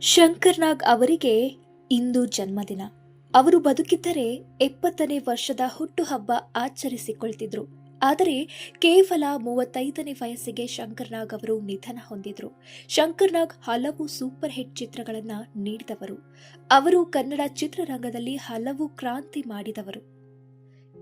ಶಂಕರ್ ನಾಗ್ ಅವರಿಗೆ ಇಂದು ಜನ್ಮದಿನ. ಅವರು ಬದುಕಿದ್ದರೆ ಎಪ್ಪತ್ತನೇ ವರ್ಷದ ಹುಟ್ಟುಹಬ್ಬ ಆಚರಿಸಿಕೊಳ್ತಿದ್ರು. ಆದರೆ ಕೇವಲ ಮೂವತ್ತೈದನೇ ವಯಸ್ಸಿಗೆ ಶಂಕರ್ನಾಗ್ ಅವರು ನಿಧನ ಹೊಂದಿದ್ರು. ಶಂಕರ್ನಾಗ್ ಹಲವು ಸೂಪರ್ ಹಿಟ್ ಚಿತ್ರಗಳನ್ನು ನೀಡಿದವರು. ಅವರು ಕನ್ನಡ ಚಿತ್ರರಂಗದಲ್ಲಿ ಹಲವು ಕ್ರಾಂತಿ ಮಾಡಿದವರು.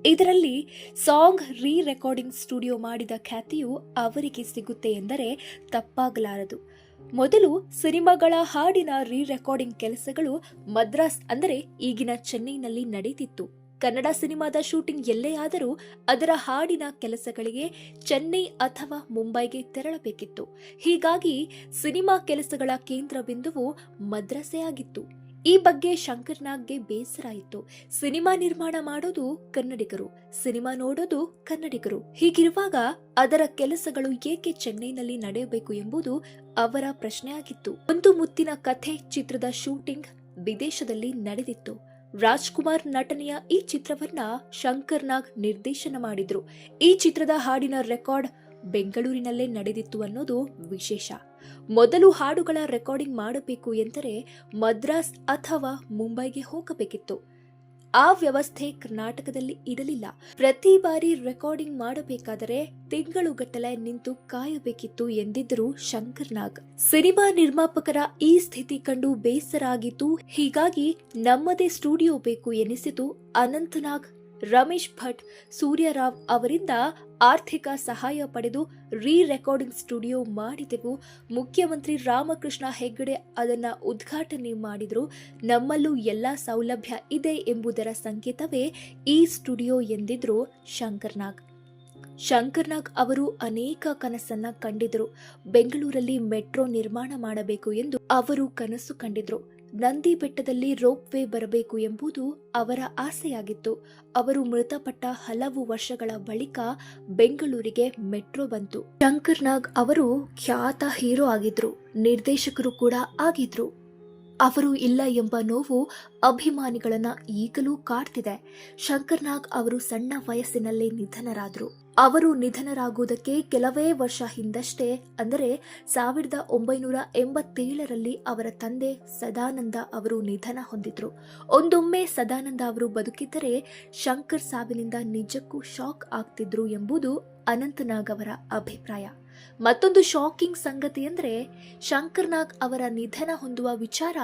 ಇದರಲ್ಲಿ ಸಾಂಗ್ ರೀ ರೆಕಾರ್ಡಿಂಗ್ ಸ್ಟುಡಿಯೋ ಮಾಡಿದ ಖ್ಯಾತಿಯು ಅವರಿಗೆ ಸಿಗುತ್ತೆ ಎಂದರೆ ತಪ್ಪಾಗಲಾರದು. ಮೊದಲು ಸಿನಿಮಾಗಳ ಹಾಡಿನ ರೀ ರೆಕಾರ್ಡಿಂಗ್ ಕೆಲಸಗಳು ಮದ್ರಾಸ್ ಅಂದರೆ ಈಗಿನ ಚೆನ್ನೈನಲ್ಲಿ ನಡೀತಿತ್ತು ಕನ್ನಡ ಸಿನಿಮಾದ ಶೂಟಿಂಗ್ ಎಲ್ಲೇ ಆದರೂ ಅದರ ಹಾಡಿನ ಕೆಲಸಗಳಿಗೆ ಚೆನ್ನೈ ಅಥವಾ ಮುಂಬೈಗೆ ತೆರಳಬೇಕಿತ್ತು. ಹೀಗಾಗಿ ಸಿನಿಮಾ ಕೆಲಸಗಳ ಕೇಂದ್ರ ಬಿಂದುವು ಮದ್ರಾಸೆಯಾಗಿತ್ತು ಈ ಬಗ್ಗೆ ಶಂಕರ್ ನಾಗ್ಗೆ ಬೇಸರ ಇತ್ತು. ಸಿನಿಮಾ ನಿರ್ಮಾಣ ಮಾಡೋದು ಕನ್ನಡಿಗರು, ಸಿನಿಮಾ ನೋಡೋದು ಕನ್ನಡಿಗರು. ಹೀಗಿರುವಾಗ ಅದರ ಕೆಲಸಗಳು ಏಕೆ ಚೆನ್ನೈನಲ್ಲಿ ನಡೆಯಬೇಕು ಎಂಬುದು ಅವರ ಪ್ರಶ್ನೆಯಾಗಿತ್ತು. ಒಂದು ಮುತ್ತಿನ ಕಥೆ ಚಿತ್ರದ ಶೂಟಿಂಗ್ ವಿದೇಶದಲ್ಲಿ ನಡೆದಿತ್ತು. ರಾಜ್ಕುಮಾರ್ ನಟನೆಯ ಈ ಚಿತ್ರವನ್ನ ಶಂಕರ್ ನಾಗ್ ನಿರ್ದೇಶನ ಮಾಡಿದ್ರು. ಈ ಚಿತ್ರದ ಹಾಡಿನ ರೆಕಾರ್ಡ್ ಬೆಂಗಳೂರಿನಲ್ಲೇ ನಡೆದಿತ್ತು ಅನ್ನೋದು ವಿಶೇಷ. ಮೊದಲು ಹಾಡುಗಳ ರೆಕಾರ್ಡಿಂಗ್ ಮಾಡಬೇಕು ಎಂದರೆ ಮದ್ರಾಸ್ ಅಥವಾ ಮುಂಬೈಗೆ ಹೋಗಬೇಕಿತ್ತು. ಆ ವ್ಯವಸ್ಥೆ ಕರ್ನಾಟಕದಲ್ಲಿ ಇರಲಿಲ್ಲ. ಪ್ರತಿ ಬಾರಿ ರೆಕಾರ್ಡಿಂಗ್ ಮಾಡಬೇಕಾದರೆ ತಿಂಗಳುಗಟ್ಟಲೆ ನಿಂತು ಕಾಯಬೇಕಿತ್ತು ಎಂದಿದ್ದರು ಶಂಕರ್ನಾಗ್ ಸಿನಿಮಾ ನಿರ್ಮಾಪಕರ ಈ ಸ್ಥಿತಿ ಕಂಡು ಬೇಸರ ಆಗಿತ್ತು. ಹೀಗಾಗಿ ನಮ್ಮದೇ ಸ್ಟುಡಿಯೋ ಬೇಕು ಎನಿಸಿತು ಅನಂತನಾಗ್ ರಮೇಶ್ ಭಟ್ ಸೂರ್ಯರಾವ್ ಅವರಿಂದ ಆರ್ಥಿಕ ಸಹಾಯ ಪಡೆದು ರೀ ರೆಕಾರ್ಡಿಂಗ್ ಸ್ಟುಡಿಯೋ ಮಾಡಿದೆವು. ಮುಖ್ಯಮಂತ್ರಿ ರಾಮಕೃಷ್ಣ ಹೆಗ್ಗಡೆ ಅದನ್ನು ಉದ್ಘಾಟನೆ ಮಾಡಿದರು. ನಮ್ಮಲ್ಲೂ ಎಲ್ಲ ಸೌಲಭ್ಯ ಇದೆ ಎಂಬುದರ ಸಂಕೇತವೇ ಈ ಸ್ಟುಡಿಯೋ ಎಂದಿದ್ರು ಶಂಕರ್ನಾಗ್. ಶಂಕರ್ನಾಗ್ ಅವರು ಅನೇಕ ಕನಸನ್ನ ಕಂಡಿದ್ರು. ಬೆಂಗಳೂರಲ್ಲಿ ಮೆಟ್ರೋ ನಿರ್ಮಾಣ ಮಾಡಬೇಕು ಎಂದು ಅವರು ಕನಸು ಕಂಡಿದ್ರು. ನಂದಿ ಬೆಟ್ಟದಲ್ಲಿ ರೋಪ್ ವೇ ಬರಬೇಕು ಎಂಬುದು ಅವರ ಆಸೆಯಾಗಿತ್ತು. ಅವರು ಮೃತಪಟ್ಟ ಹಲವು ವರ್ಷಗಳ ಬಳಿಕ ಬೆಂಗಳೂರಿಗೆ ಮೆಟ್ರೋ ಬಂತು. ಶಂಕರ್ ನಾಗ್ ಅವರು ಖ್ಯಾತ ಹೀರೋ ಆಗಿದ್ರು, ನಿರ್ದೇಶಕರು ಕೂಡ ಆಗಿದ್ರು. ಅವರು ಇಲ್ಲ ಎಂಬ ನೋವು ಅಭಿಮಾನಿಗಳನ್ನ ಈಗಲೂ ಕಾಡ್ತಿದೆ. ಶಂಕರ್ ನಾಗ್ ಅವರು ಸಣ್ಣ ವಯಸ್ಸಿನಲ್ಲೇ ನಿಧನರಾದರು. ಅವರು ನಿಧನರಾಗುವುದಕ್ಕೆ ಕೆಲವೇ ವರ್ಷ ಹಿಂದಷ್ಟೇ, ಅಂದರೆ ಸಾವಿರದ ಒಂಬೈನೂರ ಎಂಬತ್ತೇಳರಲ್ಲಿ ಅವರ ತಂದೆ ಸದಾನಂದ ಅವರು ನಿಧನ ಹೊಂದಿದ್ರು. ಒಂದೊಮ್ಮೆ ಸದಾನಂದ ಅವರು ಬದುಕಿದ್ದರೆ ಶಂಕರ್ ಸಾವಿನಿಂದ ನಿಜಕ್ಕೂ ಶಾಕ್ ಆಗ್ತಿದ್ರು ಎಂಬುದು ಅನಂತನಾಗ್ ಅವರ ಅಭಿಪ್ರಾಯ. ಮತ್ತೊಂದು ಶಾಕಿಂಗ್ ಸಂಗತಿ ಅಂದ್ರೆ ಶಂಕರ್ನಾಗ್ ಅವರ ನಿಧನ ಹೊಂದುವ ವಿಚಾರ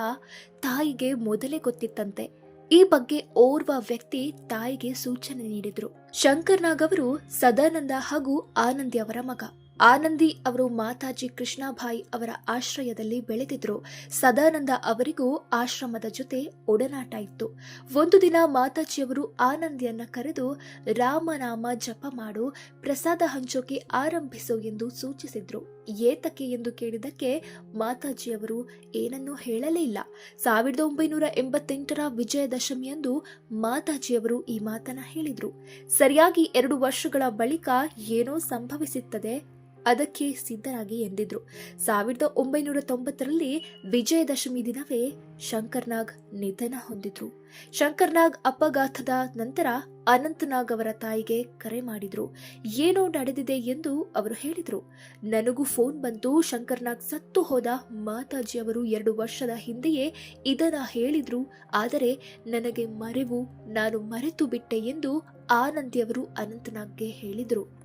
ತಾಯಿಗೆ ಮೊದಲೇ ಗೊತ್ತಿತ್ತಂತೆ. ಈ ಬಗ್ಗೆ ಓರ್ವ ವ್ಯಕ್ತಿ ತಾಯಿಗೆ ಸೂಚನೆ ನೀಡಿದ್ರು. ಶಂಕರ್ ನಾಗ್ ಅವರು ಸದಾನಂದ ಹಾಗೂ ಆನಂದಿ ಅವರ ಮಗ. ಆನಂದಿ ಅವರು ಮಾತಾಜಿ ಕೃಷ್ಣಾಭಾಯಿ ಅವರ ಆಶ್ರಯದಲ್ಲಿ ಬೆಳೆದಿದ್ರು. ಸದಾನಂದ ಅವರಿಗೂ ಆಶ್ರಮದ ಜೊತೆ ಒಡನಾಟ ಇತ್ತು. ಒಂದು ದಿನ ಮಾತಾಜಿಯವರು ಆನಂದಿಯನ್ನ ಕರೆದು, ರಾಮನಾಮ ಜಪ ಮಾಡು, ಪ್ರಸಾದ ಹಂಚೋಕೆ ಆರಂಭಿಸು ಎಂದು ಸೂಚಿಸಿದ್ರು. ಏತಕ್ಕೆ ಎಂದು ಕೇಳಿದಕ್ಕೆ ಮಾತಾಜಿಯವರು ಏನನ್ನೂ ಹೇಳಲೇ ಇಲ್ಲ ಸಾವಿರದ ಒಂಬೈನೂರ ಎಂಬತ್ತೆಂಟರ ವಿಜಯದಶಮಿಯಂದು ಮಾತಾಜಿಯವರು ಈ ಮಾತನ್ನ ಹೇಳಿದ್ರು. ಸರಿಯಾಗಿ ಎರಡು ವರ್ಷಗಳ ಬಳಿಕ ಏನೋ ಸಂಭವಿಸುತ್ತದೆ ಅದಕ್ಕೆ ಸಿದ್ಧರಾಗಿ ಎಂದಿದ್ರು. ಸಾವಿರದ ಒಂಬೈನೂರ ತೊಂಬತ್ತರಲ್ಲಿ ವಿಜಯದಶಮಿ ದಿನವೇ ಶಂಕರ್ನಾಗ್ ನಿಧನ ಹೊಂದಿದ್ರು. ಶಂಕರ್ನಾಗ್ ಅಪಘಾತದ ನಂತರ ಅನಂತನಾಗ್ ಅವರ ತಾಯಿಗೆ ಕರೆ ಮಾಡಿದ್ರು. ಏನೋ ನಡೆದಿದೆ ಎಂದು ಅವರು ಹೇಳಿದ್ರು. ನನಗೂ ಫೋನ್ ಬಂತು ಶಂಕರ್ನಾಗ್ ಸತ್ತು ಹೋದ ಮಾತಾಜಿ ಅವರು ಎರಡು ವರ್ಷದ ಹಿಂದೆಯೇ ಇದನ್ನ ಹೇಳಿದ್ರು. ಆದರೆ ನನಗೆ ಮರೆವು, ನಾನು ಮರೆತು ಬಿಟ್ಟೆ ಎಂದು ಆನಂದಿಯವರು ಅನಂತನಾಗ್ಗೆ ಹೇಳಿದ್ರು.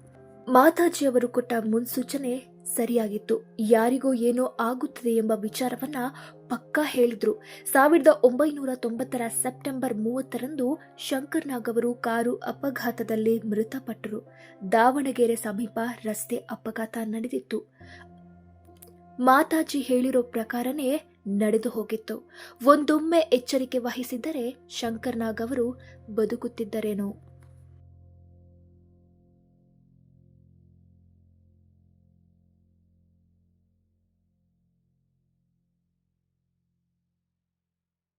ಮಾತಾಜಿಯವರು ಕೊಟ್ಟ ಮುನ್ಸೂಚನೆ ಸರಿಯಾಗಿತ್ತು. ಯಾರಿಗೋ ಏನೋ ಆಗುತ್ತದೆ ಎಂಬ ವಿಚಾರವನ್ನ ಪಕ್ಕಾ ಹೇಳಿದ್ರು. ಸಾವಿರದ ಒಂಬೈನೂರ ತೊಂಬತ್ತರ ಸೆಪ್ಟೆಂಬರ್ ಮೂವತ್ತರಂದು ಶಂಕರ್ನಾಗ್ ಅವರು ಕಾರು ಅಪಘಾತದಲ್ಲಿ ಮೃತಪಟ್ಟರು. ದಾವಣಗೆರೆ ಸಮೀಪ ರಸ್ತೆ ಅಪಘಾತ ನಡೆದಿತ್ತು. ಮಾತಾಜಿ ಹೇಳಿರೋ ಪ್ರಕಾರನೇ ನಡೆದು ಹೋಗಿತ್ತು. ಒಂದೊಮ್ಮೆ ಎಚ್ಚರಿಕೆ ವಹಿಸಿದ್ದರೆ ಶಂಕರ್ನಾಗ್ ಅವರು ಬದುಕುತ್ತಿದ್ದರೇನೋ.